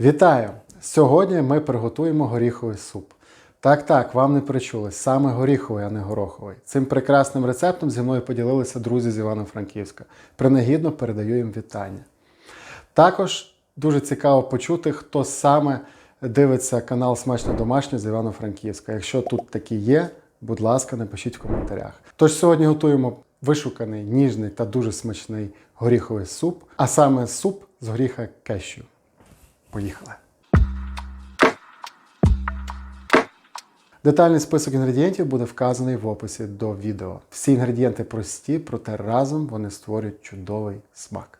Вітаю! Сьогодні ми приготуємо горіховий суп. Так, так, вам не причулось, саме горіховий, а не гороховий. Цим прекрасним рецептом зі мною поділилися друзі з Івано-Франківська. Принагідно передаю їм вітання. Також дуже цікаво почути, хто саме дивиться канал Смачно домашнє з Івано-Франківська. Якщо тут такі є, будь ласка, напишіть в коментарях. Тож сьогодні готуємо вишуканий, ніжний та дуже смачний горіховий суп, а саме суп з горіха кешю. Поїхали! Детальний список інгредієнтів буде вказаний в описі до відео. Всі інгредієнти прості, проте разом вони створюють чудовий смак.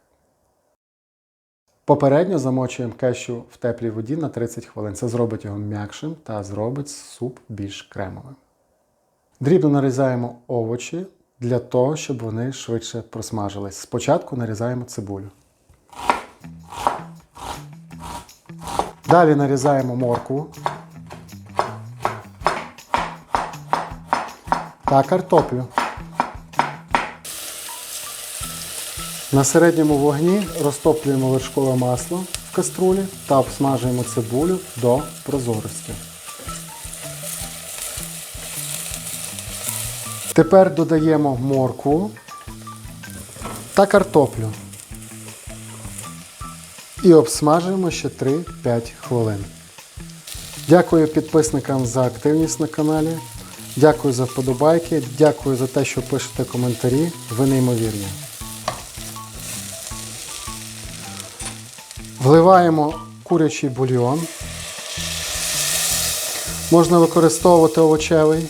Попередньо замочуємо кешю в теплій воді на 30 хвилин. Це зробить його м'якшим та зробить суп більш кремовим. Дрібно нарізаємо овочі для того, щоб вони швидше просмажились. Спочатку нарізаємо цибулю. Далі нарізаємо моркву та картоплю. На середньому вогні розтоплюємо вершкове масло в каструлі та обсмажуємо цибулю до прозорості. Тепер додаємо моркву та картоплю. І обсмажуємо ще 3-5 хвилин. Дякую підписникам за активність на каналі. Дякую за вподобайки. Дякую за те, що пишете коментарі. Ви неймовірні. Вливаємо курячий бульйон. Можна використовувати овочевий.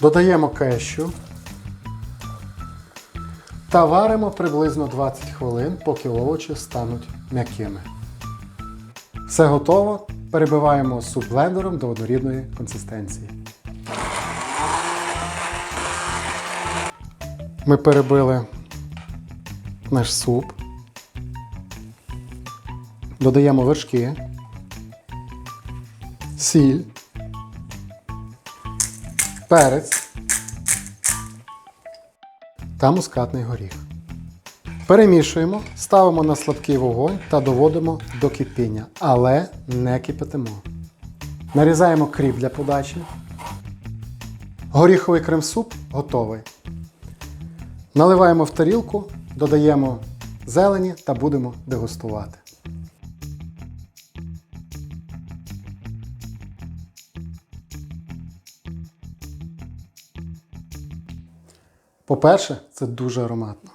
Додаємо кещу та варимо приблизно 20 хвилин, поки овочі стануть м'якими. Все готово. Перебиваємо суп блендером до однорідної консистенції. Ми перебили наш суп. Додаємо вершки, сіль, перець та мускатний горіх. Перемішуємо, ставимо на слабкий вогонь та доводимо до кипіння, але не кипятимо. Нарізаємо кріп для подачі. Горіховий крем-суп готовий. Наливаємо в тарілку, додаємо зелені та будемо дегустувати. По-перше, це дуже ароматно.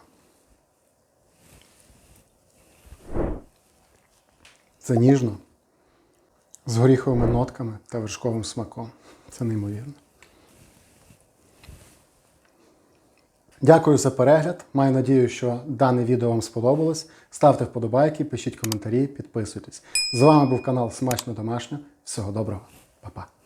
Це ніжно, з горіховими нотками та вершковим смаком. Це неймовірно. Дякую за перегляд. Маю надію, що дане відео вам сподобалось. Ставте вподобайки, пишіть коментарі, підписуйтесь. З вами був канал Смачно Домашньо. Всього доброго, Па-па.